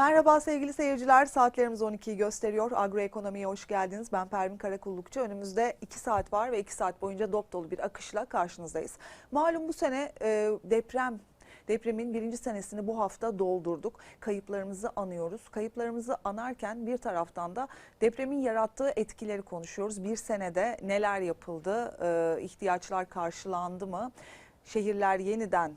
Merhaba sevgili seyirciler. Saatlerimiz 12'yi gösteriyor. Agroekonomiye hoş geldiniz. Ben Pervin Karakullukçu. Önümüzde 2 saat var ve 2 saat boyunca dop dolu bir akışla karşınızdayız. Malum bu sene e, deprem Depremin birinci senesini bu hafta doldurduk. Kayıplarımızı anıyoruz. Kayıplarımızı anarken bir taraftan da depremin yarattığı etkileri konuşuyoruz. Bir senede neler yapıldı, e, ihtiyaçlar karşılandı mı, şehirler yeniden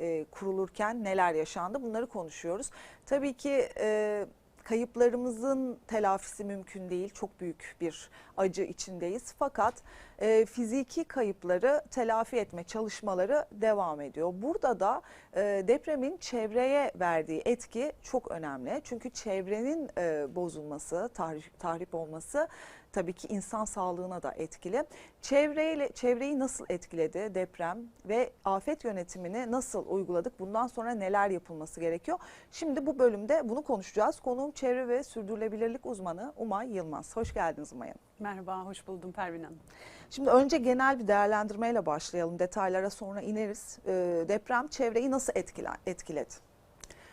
e, kurulurken neler yaşandı bunları konuşuyoruz. Tabii ki e, kayıplarımızın telafisi mümkün değil. Çok büyük bir acı içindeyiz. Fakat e, fiziki kayıpları telafi etme çalışmaları devam ediyor. Burada da e, depremin çevreye verdiği etki çok önemli. Çünkü çevrenin e, bozulması, tahrip, tahrip olması tabii ki insan sağlığına da etkili. Çevreyle çevreyi nasıl etkiledi deprem ve afet yönetimini nasıl uyguladık? Bundan sonra neler yapılması gerekiyor? Şimdi bu bölümde bunu konuşacağız. Konuğum çevre ve sürdürülebilirlik uzmanı Umay Yılmaz. Hoş geldiniz Umay Hanım. Merhaba, hoş buldum Pervin Hanım. Şimdi önce genel bir değerlendirmeyle başlayalım. Detaylara sonra ineriz. Ee, deprem çevreyi nasıl etkiler, etkiledi?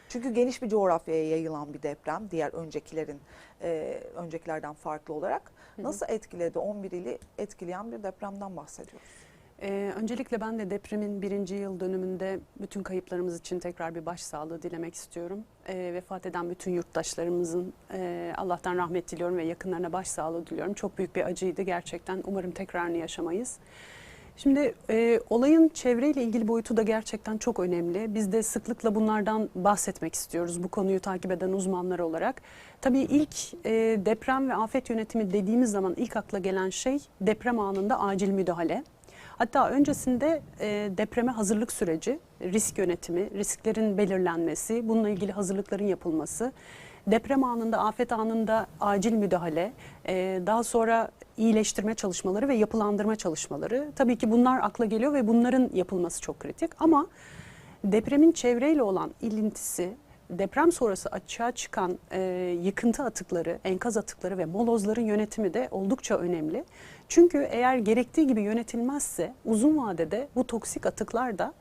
Çünkü geniş bir coğrafyaya yayılan bir deprem diğer öncekilerin e, öncekilerden farklı olarak nasıl etkiledi 11 ili etkileyen bir depremden bahsediyoruz. Ee, öncelikle ben de depremin birinci yıl dönümünde bütün kayıplarımız için tekrar bir başsağlığı dilemek istiyorum. Ee, vefat eden bütün yurttaşlarımızın e, Allah'tan rahmet diliyorum ve yakınlarına başsağlığı diliyorum. Çok büyük bir acıydı gerçekten. Umarım tekrarını yaşamayız. Şimdi e, olayın çevreyle ilgili boyutu da gerçekten çok önemli. Biz de sıklıkla bunlardan bahsetmek istiyoruz bu konuyu takip eden uzmanlar olarak. Tabii ilk e, deprem ve afet yönetimi dediğimiz zaman ilk akla gelen şey deprem anında acil müdahale. Hatta öncesinde e, depreme hazırlık süreci, risk yönetimi, risklerin belirlenmesi, bununla ilgili hazırlıkların yapılması, deprem anında, afet anında acil müdahale, e, daha sonra iyileştirme çalışmaları ve yapılandırma çalışmaları. Tabii ki bunlar akla geliyor ve bunların yapılması çok kritik. Ama depremin çevreyle olan ilintisi, deprem sonrası açığa çıkan e, yıkıntı atıkları, enkaz atıkları ve molozların yönetimi de oldukça önemli. Çünkü eğer gerektiği gibi yönetilmezse uzun vadede bu toksik atıklar da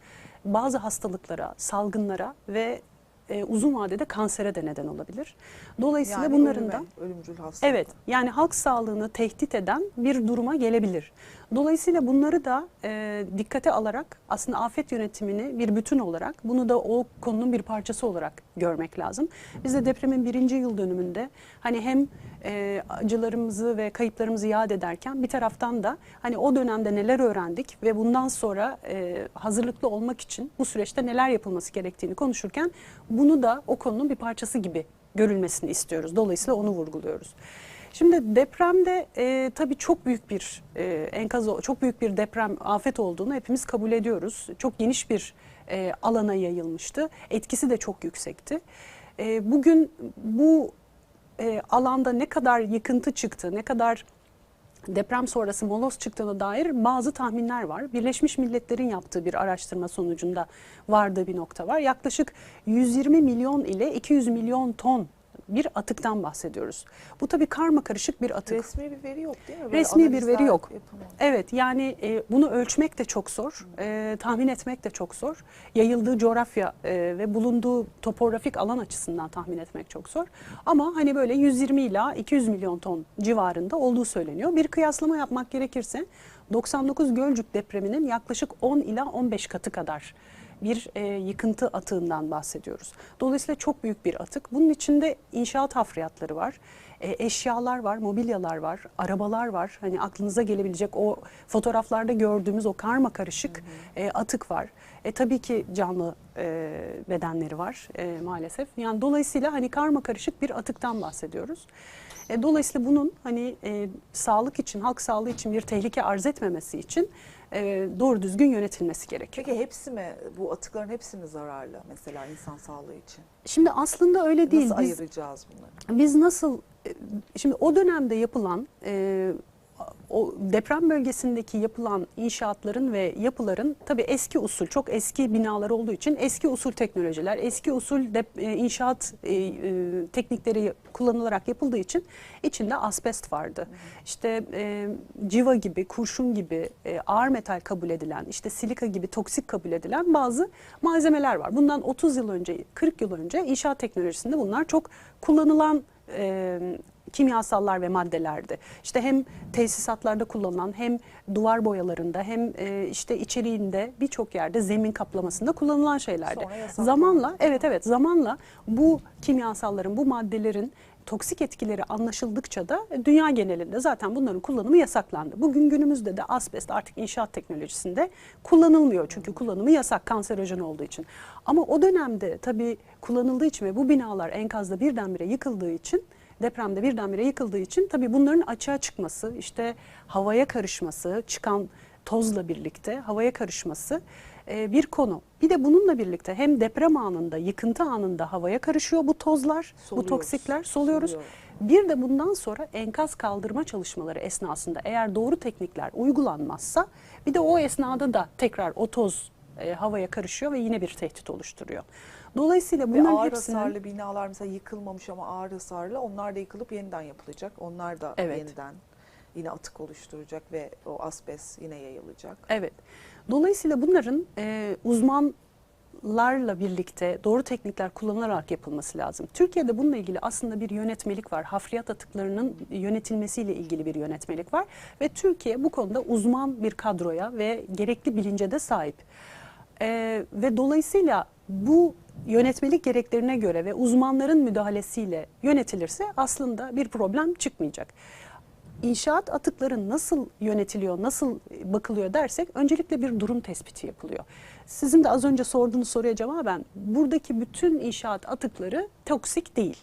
bazı hastalıklara, salgınlara ve e, uzun vadede kansere de neden olabilir. Dolayısıyla Yani bunların ölüme, da ölümcül hastalık. Evet, yani halk sağlığını tehdit eden bir duruma gelebilir. Dolayısıyla bunları da e, dikkate alarak aslında afet yönetimini bir bütün olarak bunu da o konunun bir parçası olarak görmek lazım. Biz de depremin birinci yıl dönümünde hani hem e, acılarımızı ve kayıplarımızı yad ederken bir taraftan da hani o dönemde neler öğrendik ve bundan sonra e, hazırlıklı olmak için bu süreçte neler yapılması gerektiğini konuşurken bunu da o konunun bir parçası gibi görülmesini istiyoruz. Dolayısıyla onu vurguluyoruz. Şimdi depremde e, tabii çok büyük bir e, enkaz, çok büyük bir deprem afet olduğunu hepimiz kabul ediyoruz. Çok geniş bir e, alana yayılmıştı. Etkisi de çok yüksekti. E, bugün bu e, alanda ne kadar yıkıntı çıktı, ne kadar deprem sonrası moloz çıktığına dair bazı tahminler var. Birleşmiş Milletler'in yaptığı bir araştırma sonucunda vardığı bir nokta var. Yaklaşık 120 milyon ile 200 milyon ton bir atıktan bahsediyoruz. Bu tabii karma karışık bir atık. Resmi bir veri yok değil mi? Böyle Resmi bir veri yok. yapılmadı. Evet yani e, bunu ölçmek de çok zor, e, tahmin etmek de çok zor. Yayıldığı coğrafya e, ve bulunduğu topografik alan açısından tahmin etmek çok zor. Ama hani böyle 120 ila 200 milyon ton civarında olduğu söyleniyor. Bir kıyaslama yapmak gerekirse 99 Gölcük depreminin yaklaşık 10 ila 15 katı kadar bir e, yıkıntı atığından bahsediyoruz. Dolayısıyla çok büyük bir atık. Bunun içinde inşaat hafriyatları var, e, eşyalar var, mobilyalar var, arabalar var. Hani aklınıza gelebilecek o fotoğraflarda gördüğümüz o karma karışık e, atık var. E, tabii ki canlı e, bedenleri var e, maalesef. Yani dolayısıyla hani karma karışık bir atıktan bahsediyoruz. E, dolayısıyla bunun hani e, sağlık için, halk sağlığı için bir tehlike arz etmemesi için e, doğru düzgün yönetilmesi gerekiyor. Peki hepsi mi bu atıkların hepsi mi zararlı mesela insan sağlığı için? Şimdi aslında öyle değil. Nasıl Biz, ayıracağız bunları? biz nasıl e, şimdi o dönemde yapılan e, o deprem bölgesindeki yapılan inşaatların ve yapıların tabii eski usul çok eski binalar olduğu için eski usul teknolojiler, eski usul dep- e, inşaat e, e, teknikleri kullanılarak yapıldığı için içinde asbest vardı. İşte e, civa gibi, kurşun gibi e, ağır metal kabul edilen, işte silika gibi toksik kabul edilen bazı malzemeler var. Bundan 30 yıl önce, 40 yıl önce inşaat teknolojisinde bunlar çok kullanılan e, kimyasallar ve maddelerdi. İşte hem tesisatlarda kullanılan hem duvar boyalarında hem e, işte içeriğinde birçok yerde zemin kaplamasında kullanılan şeylerdi. Zamanla evet evet zamanla bu kimyasalların bu maddelerin toksik etkileri anlaşıldıkça da dünya genelinde zaten bunların kullanımı yasaklandı. Bugün günümüzde de asbest artık inşaat teknolojisinde kullanılmıyor. Çünkü kullanımı yasak kanserojen olduğu için. Ama o dönemde tabii kullanıldığı için ve bu binalar enkazda birdenbire yıkıldığı için depremde birdenbire yıkıldığı için tabii bunların açığa çıkması, işte havaya karışması, çıkan tozla birlikte havaya karışması e, bir konu. Bir de bununla birlikte hem deprem anında, yıkıntı anında havaya karışıyor bu tozlar, bu Soluyoruz, toksikler soluyoruz. soluyor. Bir de bundan sonra enkaz kaldırma çalışmaları esnasında eğer doğru teknikler uygulanmazsa bir de o esnada da tekrar o toz e, havaya karışıyor ve yine bir tehdit oluşturuyor. Dolayısıyla Ve bunların ağır hepsinin hasarlı binalar mesela yıkılmamış ama ağır hasarlı onlar da yıkılıp yeniden yapılacak. Onlar da Evet. yeniden yine atık oluşturacak ve o asbest yine yayılacak. Evet. Dolayısıyla bunların e, uzmanlarla birlikte doğru teknikler kullanılarak yapılması lazım. Türkiye'de bununla ilgili aslında bir yönetmelik var. Hafriyat atıklarının yönetilmesiyle ilgili bir yönetmelik var. Ve Türkiye bu konuda uzman bir kadroya ve gerekli bilince de sahip. E, ve dolayısıyla bu yönetmelik gereklerine göre ve uzmanların müdahalesiyle yönetilirse aslında bir problem çıkmayacak. İnşaat atıkları nasıl yönetiliyor, nasıl bakılıyor dersek öncelikle bir durum tespiti yapılıyor. Sizin de az önce sorduğunuz soruya cevaben buradaki bütün inşaat atıkları toksik değil.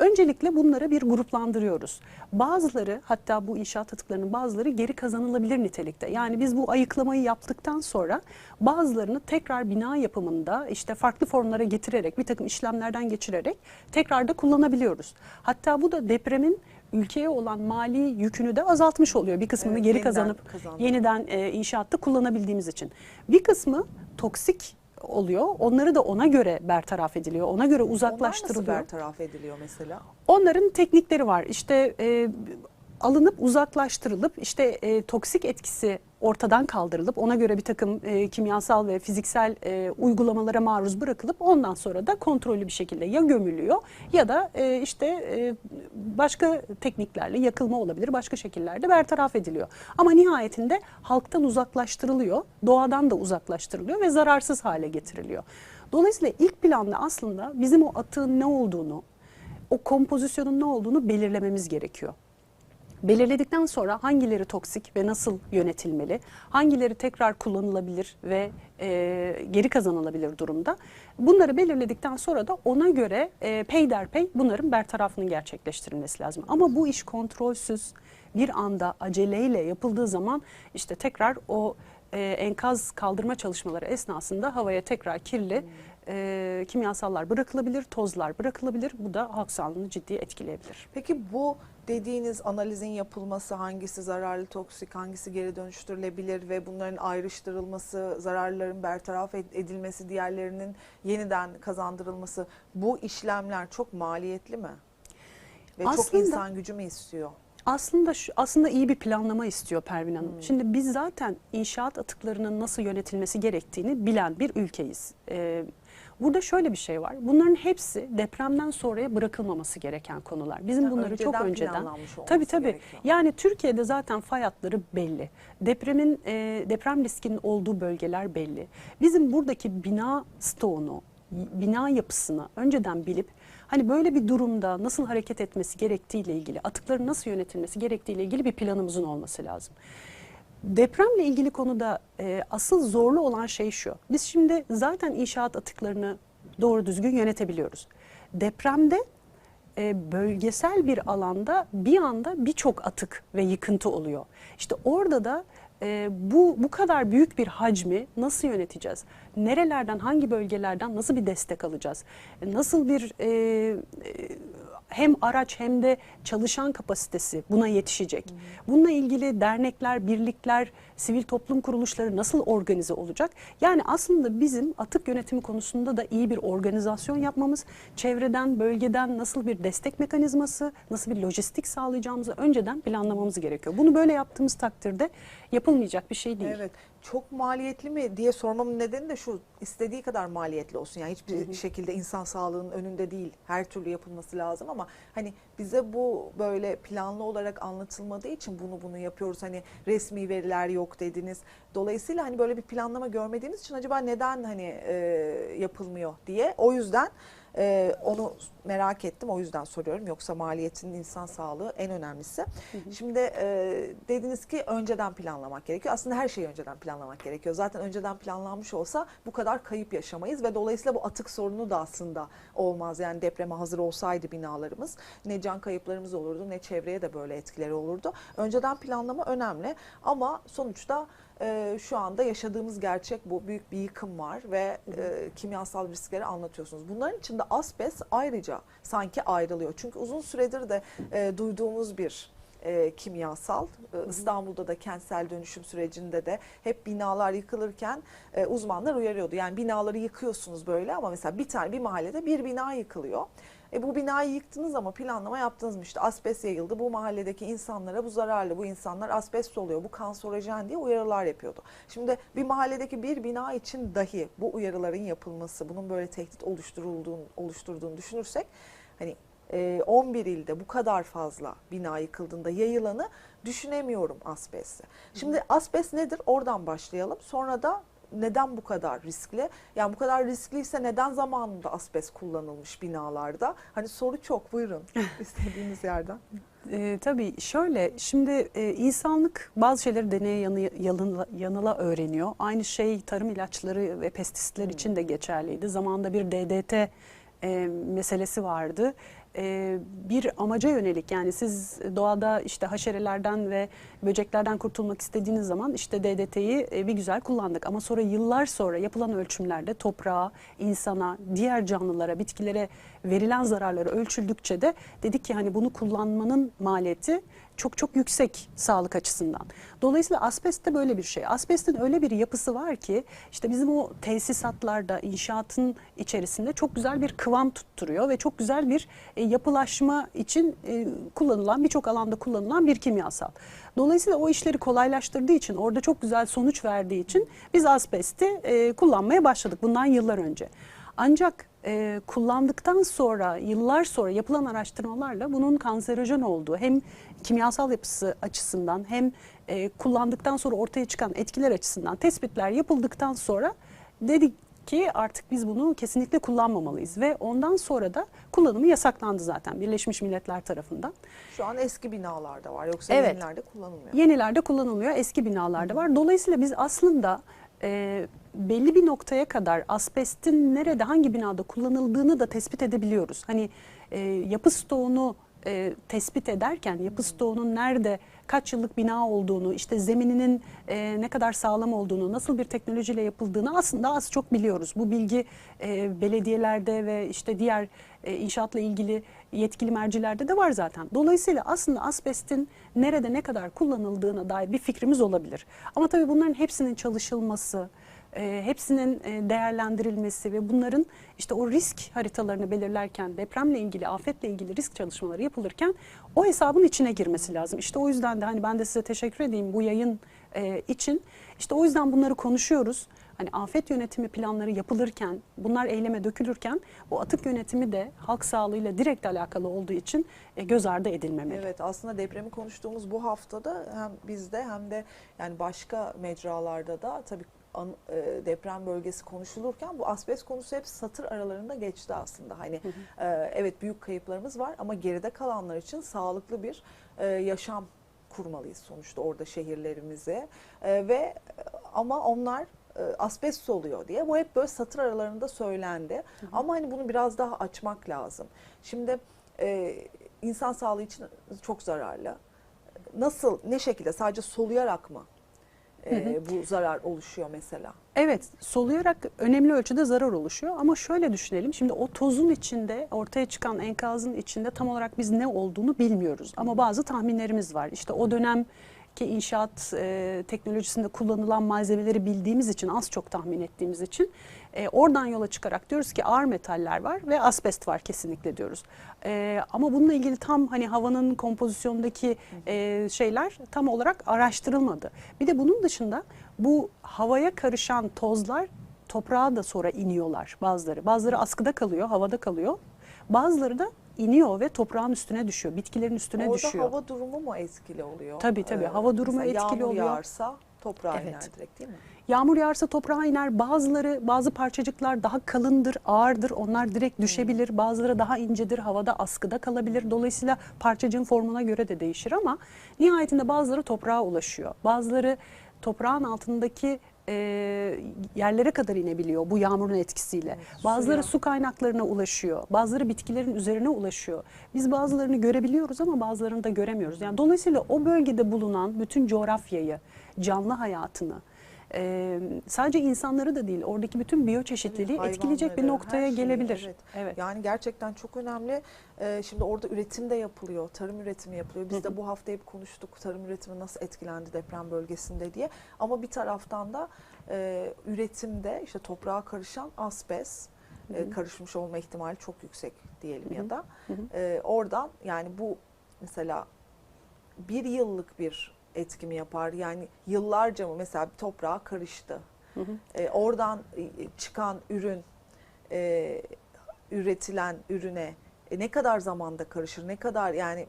Öncelikle bunları bir gruplandırıyoruz. Bazıları hatta bu inşaat atıklarının bazıları geri kazanılabilir nitelikte. Yani biz bu ayıklamayı yaptıktan sonra bazılarını tekrar bina yapımında işte farklı formlara getirerek bir takım işlemlerden geçirerek tekrar da kullanabiliyoruz. Hatta bu da depremin ülkeye olan mali yükünü de azaltmış oluyor. Bir kısmını Evet, geri kazanıp kazandırıyor. yeniden e, inşaatta kullanabildiğimiz için. Bir kısmı toksik oluyor. Onları da ona göre bertaraf ediliyor. Ona göre Onlar nasıl uzaklaştırılıyor. bertaraf ediliyor mesela? Onların teknikleri var. İşte e, alınıp uzaklaştırılıp işte e, toksik etkisi ortadan kaldırılıp ona göre bir takım e, kimyasal ve fiziksel e, uygulamalara maruz bırakılıp ondan sonra da kontrollü bir şekilde ya gömülüyor ya da e, işte e, başka tekniklerle yakılma olabilir başka şekillerde bertaraf ediliyor. Ama nihayetinde halktan uzaklaştırılıyor, doğadan da uzaklaştırılıyor ve zararsız hale getiriliyor. Dolayısıyla ilk planda aslında bizim o atığın ne olduğunu, o kompozisyonun ne olduğunu belirlememiz gerekiyor. Belirledikten sonra hangileri toksik ve nasıl yönetilmeli, hangileri tekrar kullanılabilir ve e, geri kazanılabilir durumda. Bunları belirledikten sonra da ona göre e, peyderpey bunların bertarafının gerçekleştirilmesi lazım. Ama bu iş kontrolsüz bir anda aceleyle yapıldığı zaman işte tekrar o e, enkaz kaldırma çalışmaları esnasında havaya tekrar kirli e, kimyasallar bırakılabilir, tozlar bırakılabilir. Bu da halk sağlığını ciddi etkileyebilir. Peki bu dediğiniz analizin yapılması hangisi zararlı toksik hangisi geri dönüştürülebilir ve bunların ayrıştırılması zararların bertaraf ed- edilmesi diğerlerinin yeniden kazandırılması bu işlemler çok maliyetli mi? Ve çok Aslında- insan gücü mü istiyor? Aslında şu, aslında iyi bir planlama istiyor Pervin Hanım. Şimdi biz zaten inşaat atıklarının nasıl yönetilmesi gerektiğini bilen bir ülkeyiz. Ee, burada şöyle bir şey var. Bunların hepsi depremden sonraya bırakılmaması gereken konular. Bizim Yani bunları çok önceden önceden olması tabii tabii. gerekiyor. Yani Türkiye'de zaten fay hatları belli. Depremin e, deprem riskinin olduğu bölgeler belli. Bizim buradaki bina stoğunu, bina yapısını önceden bilip hani böyle bir durumda nasıl hareket etmesi gerektiğiyle ilgili, atıkların nasıl yönetilmesi gerektiğiyle ilgili bir planımızın olması lazım. Depremle ilgili konuda e, asıl zorlu olan şey şu. Biz şimdi zaten inşaat atıklarını doğru düzgün yönetebiliyoruz. Depremde e, bölgesel bir alanda bir anda birçok atık ve yıkıntı oluyor. İşte orada da e, bu bu kadar büyük bir hacmi nasıl yöneteceğiz? Nerelerden, hangi bölgelerden nasıl bir destek alacağız? Nasıl bir e, e, hem araç hem de çalışan kapasitesi buna yetişecek. Bununla ilgili dernekler, birlikler, sivil toplum kuruluşları nasıl organize olacak? Yani aslında bizim atık yönetimi konusunda da iyi bir organizasyon yapmamız, çevreden, bölgeden nasıl bir destek mekanizması, nasıl bir lojistik sağlayacağımızı önceden planlamamız gerekiyor. Bunu böyle yaptığımız takdirde yapılmayacak bir şey değil. Evet. Çok maliyetli mi diye sormamın nedeni de şu istediği kadar maliyetli olsun. Yani hiçbir şekilde insan sağlığının önünde değil. Her türlü yapılması lazım ama hani bize bu böyle planlı olarak anlatılmadığı için bunu bunu yapıyoruz. Hani resmi veriler yok dediniz. Dolayısıyla hani böyle bir planlama görmediğimiz için acaba neden hani e, yapılmıyor diye. O yüzden e, onu merak ettim. O yüzden soruyorum. Yoksa maliyetinin insan sağlığı en önemlisi. Şimdi e, dediniz ki önceden planlamak gerekiyor. Aslında her şeyi önceden planlamak gerekiyor. Zaten önceden planlanmış olsa bu kadar kayıp yaşamayız ve dolayısıyla bu atık sorunu da aslında olmaz. Yani depreme hazır olsaydı binalarımız ne can kayıplarımız olurdu ne çevreye de böyle etkileri olurdu. Önceden planlama önemli ama sonuçta e, şu anda yaşadığımız gerçek bu. Büyük bir yıkım var ve e, kimyasal riskleri anlatıyorsunuz. Bunların içinde asbest ayrıca sanki ayrılıyor. Çünkü uzun süredir de e, duyduğumuz bir e, kimyasal. E, İstanbul'da da kentsel dönüşüm sürecinde de hep binalar yıkılırken e, uzmanlar uyarıyordu. Yani binaları yıkıyorsunuz böyle ama mesela bir tane bir mahallede bir bina yıkılıyor. E bu binayı yıktınız ama planlama yaptınız mı? İşte asbest yayıldı. Bu mahalledeki insanlara bu zararlı. Bu insanlar asbest oluyor. Bu kanserojen diye uyarılar yapıyordu. Şimdi bir mahalledeki bir bina için dahi bu uyarıların yapılması, bunun böyle tehdit oluşturulduğunu, oluşturduğunu düşünürsek hani e, 11 ilde bu kadar fazla bina yıkıldığında yayılanı düşünemiyorum asbesti. Şimdi asbest nedir? Oradan başlayalım. Sonra da neden bu kadar riskli? Yani bu kadar riskliyse neden zamanında asbest kullanılmış binalarda? Hani soru çok buyurun istediğiniz yerden. Ee, tabii şöyle şimdi e, insanlık bazı şeyleri deneye yanı, yanıla, yanıla öğreniyor. Aynı şey tarım ilaçları ve pestisitler için de geçerliydi. Zamanında bir DDT e, meselesi vardı. E, bir amaca yönelik yani siz doğada işte haşerelerden ve böceklerden kurtulmak istediğiniz zaman işte DDT'yi e, bir güzel kullandık. Ama sonra yıllar sonra yapılan ölçümlerde toprağa, insana, diğer canlılara, bitkilere verilen zararları ölçüldükçe de dedik ki hani bunu kullanmanın maliyeti çok çok yüksek sağlık açısından. Dolayısıyla asbest de böyle bir şey. Asbestin öyle bir yapısı var ki işte bizim o tesisatlarda, inşaatın içerisinde çok güzel bir kıvam tutturuyor ve çok güzel bir e, yapılaşma için e, kullanılan birçok alanda kullanılan bir kimyasal. Dolayısıyla o işleri kolaylaştırdığı için, orada çok güzel sonuç verdiği için biz asbesti e, kullanmaya başladık bundan yıllar önce. Ancak e, kullandıktan sonra, yıllar sonra yapılan araştırmalarla bunun kanserojen olduğu hem kimyasal yapısı açısından hem e, kullandıktan sonra ortaya çıkan etkiler açısından tespitler yapıldıktan sonra dedik ki artık biz bunu kesinlikle kullanmamalıyız ve ondan sonra da kullanımı yasaklandı zaten Birleşmiş Milletler tarafından. Şu an eski binalarda var yoksa Evet. yenilerde kullanılmıyor. Yenilerde kullanılmıyor, eski binalarda var. Dolayısıyla biz aslında e, belli bir noktaya kadar asbestin nerede, hangi binada kullanıldığını da tespit edebiliyoruz. Hani e, yapı stoğunu e, tespit ederken, yapı stoğunun nerede, kaç yıllık bina olduğunu, işte zemininin e, ne kadar sağlam olduğunu, nasıl bir teknolojiyle yapıldığını aslında az çok biliyoruz. Bu bilgi e, belediyelerde ve işte diğer e, inşaatla ilgili yetkili mercilerde de var zaten. Dolayısıyla aslında asbestin nerede ne kadar kullanıldığına dair bir fikrimiz olabilir. Ama tabii bunların hepsinin çalışılması, e, hepsinin e, değerlendirilmesi ve bunların işte o risk haritalarını belirlerken, depremle ilgili, afetle ilgili risk çalışmaları yapılırken o hesabın içine girmesi lazım. İşte o yüzden de hani ben de size teşekkür edeyim bu yayın e, için. İşte o yüzden bunları konuşuyoruz. Hani afet yönetimi planları yapılırken, bunlar eyleme dökülürken o atık yönetimi de halk sağlığıyla direkt alakalı olduğu için e, göz ardı edilmemeli. Evet aslında depremi konuştuğumuz bu haftada hem bizde hem de yani başka mecralarda da tabii an- e, deprem bölgesi konuşulurken bu asbest konusu hep satır aralarında geçti aslında. Hani e, evet büyük kayıplarımız var ama geride kalanlar için sağlıklı bir e, yaşam kurmalıyız sonuçta orada şehirlerimize E, ve ama onlar e, asbest oluyor diye bu hep böyle satır aralarında söylendi. Ama hani bunu biraz daha açmak lazım. Şimdi e, insan sağlığı için çok zararlı. Nasıl, ne şekilde sadece soluyarak mı e, bu zarar oluşuyor mesela. Evet, soluyarak önemli ölçüde zarar oluşuyor ama şöyle düşünelim. Şimdi o tozun içinde, ortaya çıkan enkazın içinde tam olarak biz ne olduğunu bilmiyoruz. Ama bazı tahminlerimiz var. İşte o dönemki inşaat e, teknolojisinde kullanılan malzemeleri bildiğimiz için, az çok tahmin ettiğimiz için e, oradan yola çıkarak diyoruz ki ağır metaller var ve asbest var kesinlikle diyoruz. E, ama bununla ilgili tam hani havanın kompozisyondaki e, şeyler tam olarak araştırılmadı. Bir de bunun dışında bu havaya karışan tozlar toprağa da sonra iniyorlar bazıları. Bazıları askıda kalıyor, havada kalıyor. Bazıları da iniyor ve toprağın üstüne düşüyor, bitkilerin üstüne Orada düşüyor. hava durumu mu etkili oluyor? Ee, Tabii, tabii. Hava durumu etkili yağmur oluyor. yağarsa toprağa Evet. iner direkt değil mi? Yağmur yağarsa toprağa iner. Bazıları, bazı parçacıklar daha kalındır, ağırdır. Onlar direkt düşebilir. Bazıları daha incedir, havada askıda kalabilir. Dolayısıyla parçacığın formuna göre de değişir ama nihayetinde bazıları toprağa ulaşıyor. Bazıları toprağın altındaki e, yerlere kadar inebiliyor bu yağmurun etkisiyle. Evet, bazıları suya. su kaynaklarına ulaşıyor. Bazıları bitkilerin üzerine ulaşıyor. Biz bazılarını görebiliyoruz ama bazılarını da göremiyoruz. Yani dolayısıyla o bölgede bulunan bütün coğrafyayı, canlı hayatını, e, sadece insanları da değil, oradaki bütün biyoçeşitliliği Tabii, etkileyecek bir noktaya şeyi, gelebilir. evet. evet. Yani gerçekten çok önemli. Ee, şimdi orada üretim de yapılıyor, tarım üretimi yapılıyor. Biz de bu hafta hep konuştuk tarım üretimi nasıl etkilendi deprem bölgesinde diye. Ama bir taraftan da e, üretimde işte toprağa karışan asbest e, karışmış olma ihtimali çok yüksek diyelim Hı hı. ya da e, oradan yani bu mesela bir yıllık bir etki mi yapar? Yani yıllarca mı mesela toprağa karıştı. Hı hı. E, oradan e, çıkan ürün e, üretilen ürüne e, ne kadar zamanda karışır? Ne kadar yani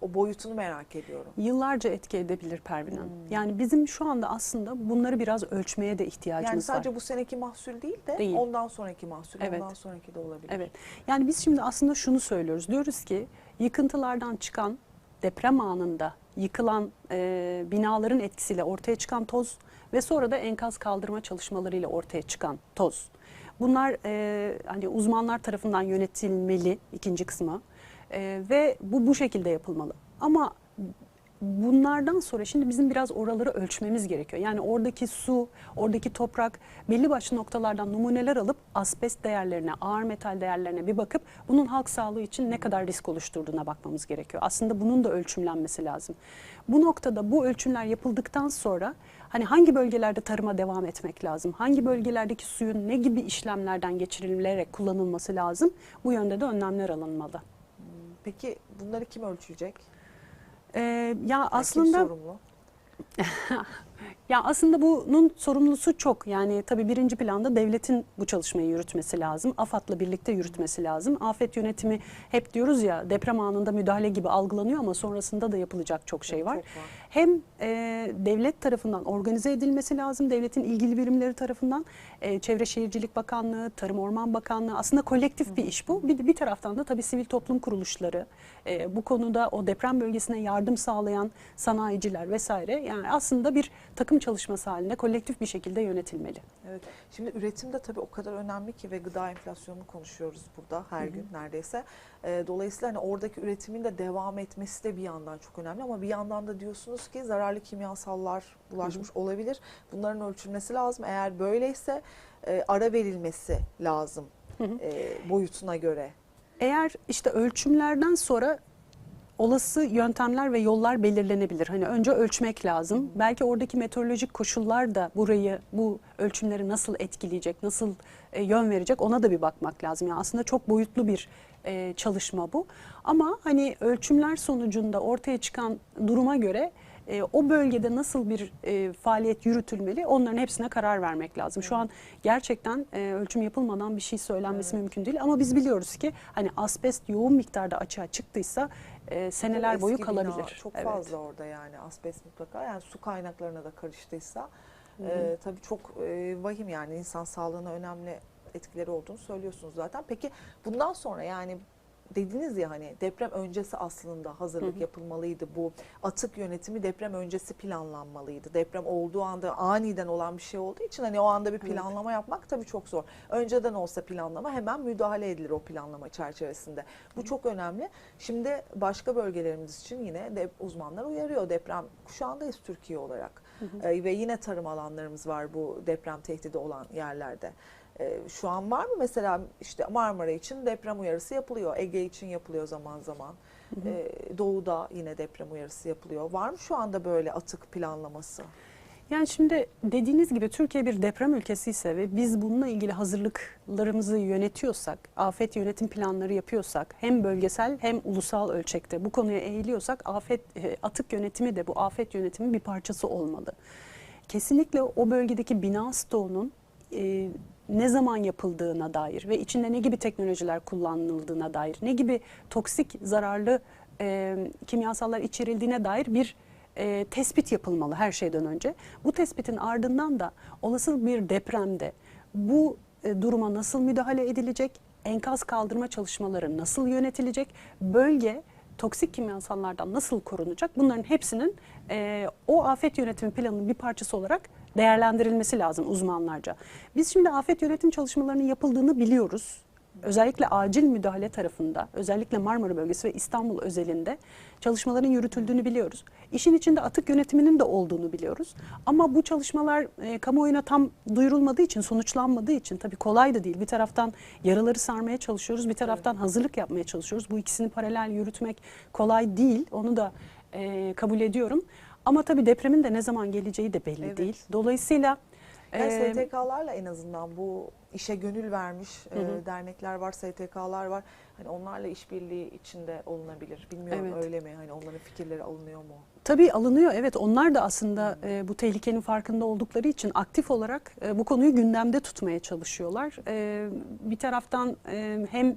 o boyutunu merak ediyorum. Yıllarca etki edebilir Pervin Hanım. Hmm. Yani bizim şu anda aslında bunları biraz ölçmeye de Yani ihtiyacımız var. sadece bu seneki mahsul değil de Değil. ondan sonraki mahsul, Evet. ondan sonraki de olabilir. Evet. Yani biz şimdi aslında şunu söylüyoruz. Diyoruz ki yıkıntılardan çıkan deprem anında yıkılan e, binaların etkisiyle ortaya çıkan toz ve sonra da enkaz kaldırma çalışmalarıyla ortaya çıkan toz. Bunlar e, hani uzmanlar tarafından yönetilmeli ikinci kısmı E, ve bu bu şekilde yapılmalı. Ama bunlardan sonra şimdi bizim biraz oraları ölçmemiz gerekiyor. Yani oradaki su, oradaki toprak belli başlı noktalardan numuneler alıp asbest değerlerine, ağır metal değerlerine bir bakıp bunun halk sağlığı için ne kadar risk oluşturduğuna bakmamız gerekiyor. Aslında bunun da ölçümlenmesi lazım. Bu noktada bu ölçümler yapıldıktan sonra hani hangi bölgelerde tarıma devam etmek lazım? Hangi bölgelerdeki suyun ne gibi işlemlerden geçirilerek kullanılması lazım? Bu yönde de önlemler alınmalı. Peki bunları kim ölçecek? Ee, ya Yani aslında sorumlu? Ya aslında bunun sorumlusu çok. Yani tabii birinci planda devletin bu çalışmayı yürütmesi lazım. AFAD'la birlikte yürütmesi lazım. Afet yönetimi hep diyoruz ya deprem anında müdahale gibi algılanıyor ama sonrasında da yapılacak çok şey var. Çok var. Hem e, devlet tarafından organize edilmesi lazım, devletin ilgili birimleri tarafından e, Çevre Şehircilik Bakanlığı, Tarım Orman Bakanlığı aslında kolektif bir iş bu. Bir, bir taraftan da tabii sivil toplum kuruluşları, e, bu konuda o deprem bölgesine yardım sağlayan sanayiciler vesaire yani aslında bir takım çalışması halinde kolektif bir şekilde yönetilmeli. Evet. Şimdi üretimde tabii o kadar önemli ki ve gıda enflasyonunu konuşuyoruz burada her gün neredeyse. Ee, dolayısıyla hani oradaki üretimin de devam etmesi de bir yandan çok önemli ama bir yandan da diyorsunuz ki zararlı kimyasallar bulaşmış olabilir. Bunların ölçülmesi lazım. Eğer böyleyse e, ara verilmesi lazım Hı hı. e, boyutuna göre. Eğer işte ölçümlerden sonra olası yöntemler ve yollar belirlenebilir. Hani önce ölçmek lazım. Belki oradaki meteorolojik koşullar da burayı, bu ölçümleri nasıl etkileyecek, nasıl e, yön verecek ona da bir bakmak lazım. Yani aslında çok boyutlu bir e, çalışma bu. Ama hani ölçümler sonucunda ortaya çıkan duruma göre e, o bölgede nasıl bir e, faaliyet yürütülmeli onların hepsine karar vermek lazım. Şu an gerçekten e, ölçüm yapılmadan bir şey söylenmesi Evet. mümkün değil ama biz biliyoruz ki hani asbest yoğun miktarda açığa çıktıysa e, seneler Eski boyu bina kalabilir. Çok Evet. fazla orada yani asbest mutlaka. Yani su kaynaklarına da karıştıysa e, tabii çok e, vahim yani insan sağlığına önemli etkileri olduğunu söylüyorsunuz zaten. Peki bundan sonra yani dediniz ya hani deprem öncesi aslında hazırlık Hı hı. yapılmalıydı. Bu atık yönetimi deprem öncesi planlanmalıydı. Deprem olduğu anda aniden olan bir şey olduğu için hani o anda bir Evet. planlama yapmak tabii çok zor. Önceden olsa planlama hemen müdahale edilir o planlama çerçevesinde. Bu çok önemli. Şimdi başka bölgelerimiz için yine de uzmanlar uyarıyor deprem kuşağındayız Türkiye olarak. E, ve yine tarım alanlarımız var bu deprem tehdidi olan yerlerde. E, şu an var mı mesela işte Marmara için deprem uyarısı yapılıyor, Ege için yapılıyor zaman zaman. E, doğuda yine deprem uyarısı yapılıyor. Var mı şu anda böyle atık planlaması? Yani şimdi dediğiniz gibi Türkiye bir deprem ülkesi ise ve biz bununla ilgili hazırlıklarımızı yönetiyorsak, afet yönetim planları yapıyorsak, hem bölgesel hem ulusal ölçekte bu konuya eğiliyorsak afet e, atık yönetimi de bu afet yönetimi bir parçası olmalı. Kesinlikle o bölgedeki bina stoğunun e, ne zaman yapıldığına dair ve içinde ne gibi teknolojiler kullanıldığına dair, ne gibi toksik zararlı e, kimyasallar içerildiğine dair bir e, tespit yapılmalı her şeyden önce. Bu tespitin ardından da olası bir depremde bu e, duruma nasıl müdahale edilecek, enkaz kaldırma çalışmaları nasıl yönetilecek, bölge toksik kimyasallardan nasıl korunacak bunların hepsinin e, o afet yönetimi planının bir parçası olarak değerlendirilmesi lazım uzmanlarca. Biz şimdi afet yönetim çalışmalarının yapıldığını biliyoruz. Özellikle acil müdahale tarafında, özellikle Marmara bölgesi ve İstanbul özelinde çalışmaların yürütüldüğünü biliyoruz. İşin içinde atık yönetiminin de olduğunu biliyoruz. Ama bu çalışmalar e, kamuoyuna tam duyurulmadığı için, sonuçlanmadığı için tabii kolay da değil. Bir taraftan yaraları sarmaya çalışıyoruz, bir taraftan hazırlık yapmaya çalışıyoruz. Bu ikisini paralel yürütmek kolay değil, onu da e, kabul ediyorum. Ama tabii depremin de ne zaman geleceği de belli Evet. değil. Dolayısıyla Yani e, STK'larla en azından bu işe gönül vermiş Hı hı. dernekler var, STK'lar var. Hani onlarla işbirliği içinde olunabilir. Bilmiyorum Evet. öyle mi? Hani onların fikirleri alınıyor mu? Tabii alınıyor evet onlar da aslında e, bu tehlikenin farkında oldukları için aktif olarak e, bu konuyu gündemde tutmaya çalışıyorlar. E, bir taraftan e, hem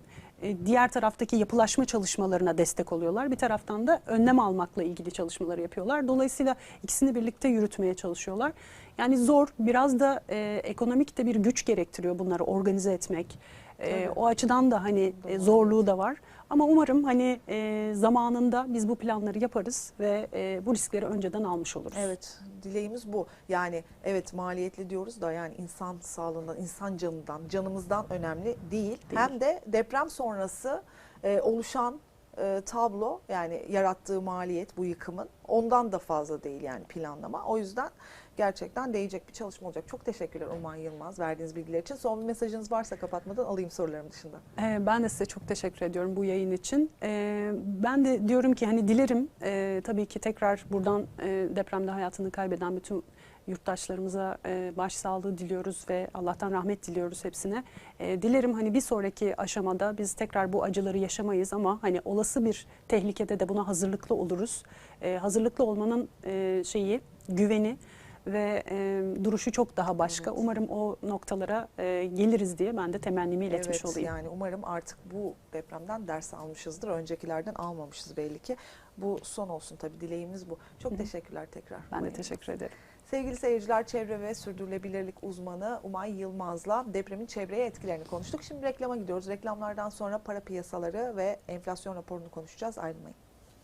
diğer taraftaki yapılaşma çalışmalarına destek oluyorlar. Bir taraftan da önlem almakla ilgili çalışmaları yapıyorlar. Dolayısıyla ikisini birlikte yürütmeye çalışıyorlar. Yani zor biraz da e, ekonomik de bir güç gerektiriyor bunları organize etmek. E, o açıdan da hani e, zorluğu da var. Ama umarım hani e, zamanında biz bu planları yaparız ve e, bu riskleri önceden almış oluruz. Evet, dileğimiz bu. Yani evet maliyetli diyoruz da yani insan sağlığından, insan canından, canımızdan önemli değil. Değil. Hem de deprem sonrası e, oluşan e, tablo yani yarattığı maliyet bu yıkımın ondan da fazla değil yani planlama. O yüzden gerçekten değecek bir çalışma olacak. Çok teşekkürler Uman Yılmaz verdiğiniz bilgiler için. Son bir mesajınız varsa kapatmadan alayım sorularım dışında. Ee, Ben de size çok teşekkür ediyorum bu yayın için. Ee, Ben de diyorum ki hani dilerim e, tabii ki tekrar buradan e, depremde hayatını kaybeden bütün yurttaşlarımıza e, başsağlığı diliyoruz ve Allah'tan rahmet diliyoruz hepsine. E, Dilerim hani bir sonraki aşamada biz tekrar bu acıları yaşamayız ama hani olası bir tehlikede de buna hazırlıklı oluruz. E, Hazırlıklı olmanın e, şeyi, güveni ve e, duruşu çok daha başka. Evet. Umarım o noktalara e, geliriz diye ben de temennimi iletmiş evet, olayım. Yani umarım artık bu depremden ders almışızdır. Öncekilerden almamışız belli ki. Bu son olsun tabii dileğimiz bu. Çok Hı teşekkürler tekrar. Ben de teşekkür ederim. Sevgili seyirciler, çevre ve sürdürülebilirlik uzmanı Umay Yılmaz'la depremin çevreye etkilerini konuştuk. Şimdi reklama gidiyoruz. Reklamlardan sonra para piyasaları ve enflasyon raporunu konuşacağız. Ayrılmayın.